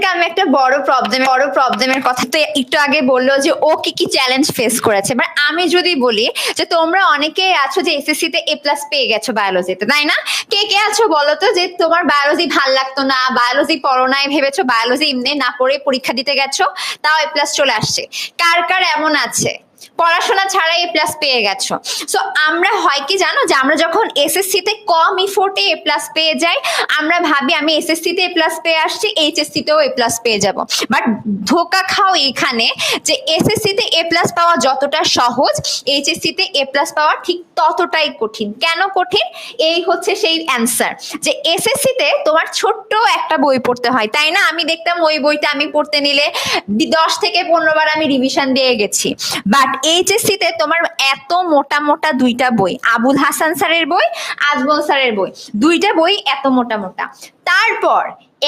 তোমাদেরকে আমি একটা বড় প্রবলেম বড় প্রবলেমের কথা তো একটু আগে বলল যে ও কি কি চ্যালেঞ্জ ফেস করেছে। মানে আমি যদি বলি যে তোমরা অনেকে আছো যে এসএসসি তে এ প্লাস পেয়ে গেছো বায়োলজিতে তাই না? কে কে আছো বলো তো যে তোমার বায়োলজি ভালো লাগতো না বায়োলজি পড়ো নাই ভেবেছো বায়োলজি এমনি না পড়ে পরীক্ষা দিতে গেছো, তাও এ প্লাস চলে আসছে। কার কার এমন আছে? পড়াশোনা ছাড়াই এ প্লাস পেয়ে গেছো। সো আমরা হয় কি জানো যে আমরা যখন এসএসসি তে কম ইফোর্টে এ প্লাস পেয়ে যাই, আমরা ভাবি আমি এসএসসি তে এ প্লাস পেয়ে আসছি এইচএসসি তেও এ প্লাস পেয়ে যাব। বাট ধোকা খাও এখানে যে এসএসসি তে এ প্লাস পাওয়া যতটা সহজ এইচএসসি তে এ প্লাস পাওয়া ঠিক ততটাই কঠিন। কেন কঠিন? এই হচ্ছে সেই অ্যান্সার যে এসএসসি তে তোমার ছোট্ট একটা বই পড়তে হয়। তাই না? আমি দেখতাম ওই বইটা আমি পড়তে নিলে দশ থেকে পনেরো বার আমি রিভিশন দিয়ে গেছি। বাট এইচএসসি তে তোমার এত মোটা মোটা দুইটা বই, আবুল হাসান স্যারের বই, আজমল স্যারের বই, দুইটা বই এত মোটা মোটা। তারপর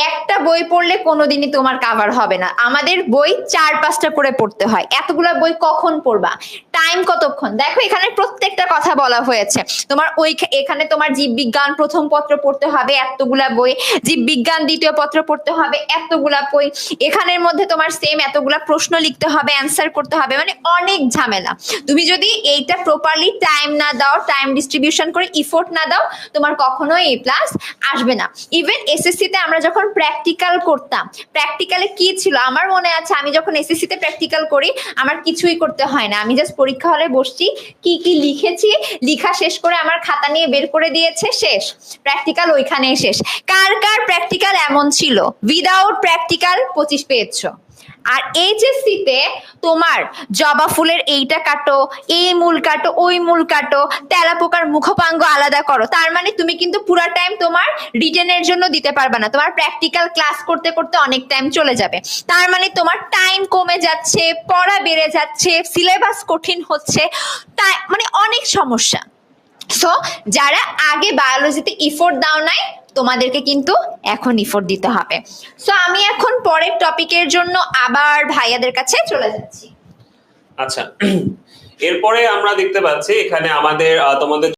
একটা বই পড়লে কোনোদিনই তোমার কাভার হবে না। আমাদের বই চার পাঁচটা করে পড়তে হয়। এতগুলা বই কখন পড়বা? টাইম কতক্ষণ? দেখো, এখানে প্রত্যেকটা কথা বলা হয়েছে। তোমার ওই এখানে তোমার জীববিজ্ঞান প্রথম পত্র পড়তে হবে, এতগুলা বই। জীববিজ্ঞান দ্বিতীয় পত্র পড়তে হবে, এতগুলা বই। এখানের মধ্যে তোমার সেম এতগুলা প্রশ্ন লিখতে হবে অ্যান্সার করতে হবে মানে অনেক ঝামেলা। তুমি যদি এইটা প্রপারলি টাইম না দাও টাইম ডিস্ট্রিবিউশন করে ইফোর্ট না দাও, তোমার কখনোই এ প্লাস আসবে না। ইভেন এসএসসি তে আমরা যখন প্র্যাকটিক্যাল করতাম প্র্যাকটিক্যালে কি ছিল? আমার মনে আছে, আমি যখন এসএসসি তে প্র্যাকটিক্যাল করি, আমার কিছুই করতে হয় না। আমি জাস্ট পরীক্ষা হলে বসছি, কি কি লিখেছি, লিখা শেষ করে আমার খাতা নিয়ে বের করে দিয়েছে, শেষ। প্র্যাকটিক্যাল ওইখানেই শেষ। কার কার প্র্যাকটিক্যাল এমন ছিল? উইদাউট প্র্যাকটিক্যাল পঁচিশ পেয়েছ। আর এইচএসসি তে তোমার জবা ফুলের এইটা কাটো, এই মূল কাটো, ওই মূল কাটো, তেলা পোকার মুখপাঙ্গ আলাদা করো। তার মানে তুমি কিন্তু পুরা টাইম তোমার রিটেনের জন্য দিতে পারবে না। তোমার প্র্যাকটিক্যাল ক্লাস করতে করতে অনেক টাইম চলে যাবে। তার মানে তোমার টাইম কমে যাচ্ছে, পড়া বেড়ে যাচ্ছে সিলেবাস কঠিন হচ্ছে। তাই মানে অনেক সমস্যা। সো যারা আগে বায়োলজিতে ইফোর্ট দাও নাই তোমাদেরকে কিন্তু এখন ইফোর্ট দিতে হবে। সো আমি এখন পরের টপিকের জন্য আবার ভাইয়াদের কাছে চলে যাচ্ছি। আচ্ছা এরপরে আমরা দেখতে পাচ্ছি এখানে আমাদের তোমাদের